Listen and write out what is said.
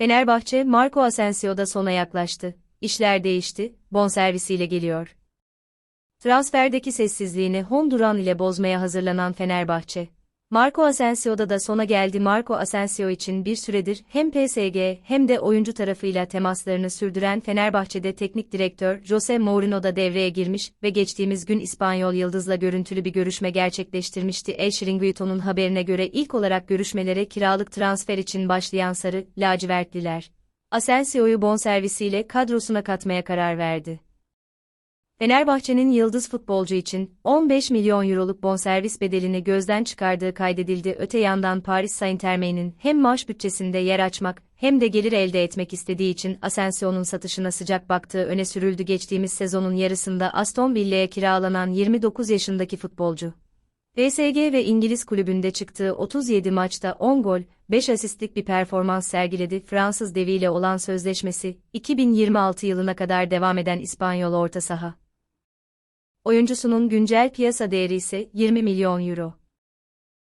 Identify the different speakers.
Speaker 1: Fenerbahçe, Marco Asensio da sona yaklaştı. İşler değişti, bonservisiyle geliyor. Transferdeki sessizliğini Honduran ile bozmaya hazırlanan Fenerbahçe. Marco Asensio'da da sona geldi. Marco Asensio için bir süredir hem PSG hem de oyuncu tarafıyla temaslarını sürdüren Fenerbahçe'de teknik direktör Jose Mourinho da devreye girmiş ve geçtiğimiz gün İspanyol Yıldız'la görüntülü bir görüşme gerçekleştirmişti. El Chiringuito'nun haberine göre ilk olarak görüşmelere kiralık transfer için başlayan Sarı, lacivertliler. Asensio'yu bonservisiyle kadrosuna katmaya karar verdi. Fenerbahçe'nin yıldız futbolcu için 15 milyon euroluk bonservis bedelini gözden çıkardığı kaydedildi. Öte yandan Paris Saint-Germain'in hem maaş bütçesinde yer açmak hem de gelir elde etmek istediği için Asensio'nun satışına sıcak baktığı öne sürüldü. Geçtiğimiz sezonun yarısında Aston Villa'ya kiralanan 29 yaşındaki futbolcu. PSG ve İngiliz kulübünde çıktığı 37 maçta 10 gol, 5 asistlik bir performans sergiledi. Fransız deviyle olan sözleşmesi, 2026 yılına kadar devam eden İspanyol orta saha. Oyuncusunun güncel piyasa değeri ise 20 milyon euro.